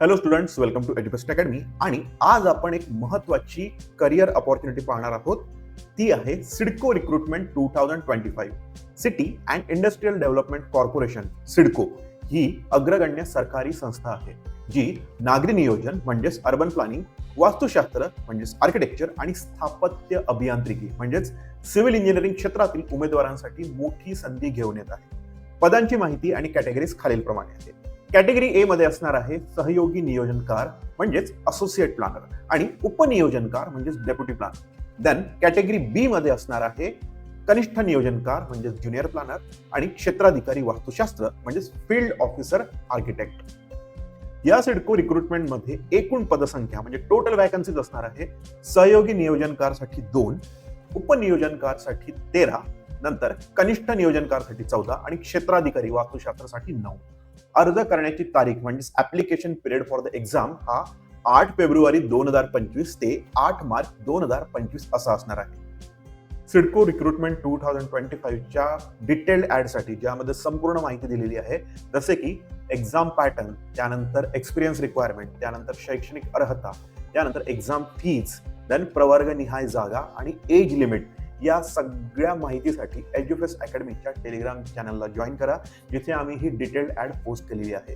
Hello students welcome to Edufest academy आणि आज आपण एक महत्वाची करिअर अपॉर्च्युनिटी पाहणार आहोत. ती आहे CIDCO recruitment two thousand twenty five city and industrial development corporation CIDCO ही अग्रगण्य सरकारी संस्था आहे जी नागरी नियोजन म्हणजेच अर्बन प्लॅनिंग वास्तुशास्त्र म्हणजेच आर्किटेक्चर आणि स्थापत्य अभियांत्रिकी म्हणजेच सिव्हिल इंजिनिअरिंग क्षेत्रातील उमेदवारांसाठी मोठी संधी घेऊन येत आहे. पदांची माहिती आणि कॅटेगरीज खालीलप्रमाणे आहेत. कॅटेगरी ए मध्ये असणार आहे सहयोगी नियोजनकार म्हणजेच असोसिएट प्लॅनर आणि उपनियोजनकार म्हणजेच deputy planner then category B मध्ये असणार आहे कनिष्ठ नियोजनकार म्हणजेच ज्युनियर प्लॅनर आणि क्षेत्राधिकारी वास्तुशास्त्र म्हणजेच फील्ड ऑफिसर आर्किटेक्ट या सिडको रिक्रुटमेंटमध्ये एकूण पदसंख्या म्हणजे टोटल वॅकन्सीज असणार आहे सहयोगी नियोजनकारसाठी दोन उपनियोजनकारसाठी तेरा नंतर कनिष्ठ नियोजनकारसाठी चौदा आणि क्षेत्राधिकारी वास्तुशास्त्रासाठी नऊ. अर्ज करण्याची तारीख म्हणजे application period for the exam हा आठ फेब्रुवारी दोन हजार पंचवीस ते आठ मार्च दोन हजार पंचवीस असा असणार आहे. CIDCO recruitment two thousand twenty फाईव्हच्या detailed ॲडसाठी ज्यामध्ये संपूर्ण माहिती दिलेली आहे जसे की एक्झाम पॅटर्न त्यानंतर एक्सपिरियन्स रिक्वायरमेंट त्यानंतर शैक्षणिक अर्हता त्यानंतर एक्झाम फीज देन प्रवर्गनिहाय जागा आणि एज लिमिट या सगळ्या माहितीसाठी एज्युफेस अकॅडमीच्या टेलिग्राम चॅनलला जॉईन करा जिथे आम्ही ही डिटेल्ड ॲड पोस्ट केलेली आहे.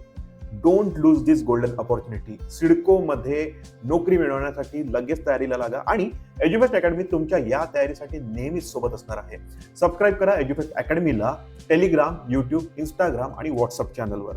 Don't lose this golden opportunity सिडकोमध्ये नोकरी मिळवण्यासाठी लगेच तयारीला लागा आणि एज्युफेस्ट अकॅडमी तुमच्या या तयारीसाठी नेहमीच सोबत असणार आहे. सबस्क्राईब करा एज्युफेस्ट अकॅडमीला टेलिग्राम यूट्यूब इंस्टाग्राम आणि व्हॉट्सअप चॅनलवर